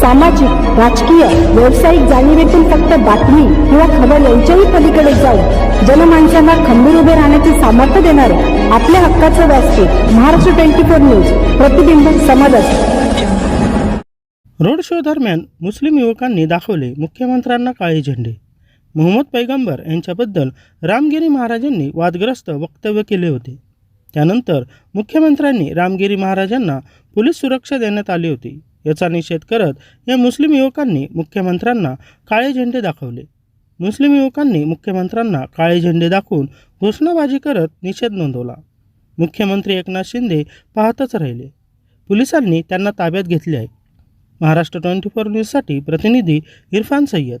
सामाजिक राजकीय व्यावसायिक जाणीवेतून फक्त बातमी किंवा खबर यांच्याही पलीकडे जाऊन जनमानसांना खंबीर उभे राहण्याचे सामर्थ्य देणारे आपल्या हक्काचं व्यासपीठ महाराष्ट्र ट्वेंटी फोर न्यूज प्रतिबिंब समाजात रोड शो दरम्यान मुस्लिम युवकांनी दाखवले मुख्यमंत्र्यांना काळे झेंडे. मोहम्मद पैगंबर यांच्याबद्दल रामगिरी महाराजांनी वादग्रस्त वक्तव्य केले होते. त्यानंतर मुख्यमंत्र्यांनी रामगिरी महाराजांना पोलीस सुरक्षा देण्यात आली होती. याचा निषेध करत या मुस्लिम युवकांनी मुख्यमंत्र्यांना काळे झेंडे दाखवले. मुस्लिम युवकांनी मुख्यमंत्र्यांना काळे झेंडे दाखवून घोषणाबाजी करत निषेध नोंदवला. मुख्यमंत्री एकनाथ शिंदे पाहतच राहिले. पोलिसांनी त्यांना ताब्यात घेतले आहे. महाराष्ट्र ट्वेंटी फोर न्यूजसाठी प्रतिनिधी इरफान सय्यद.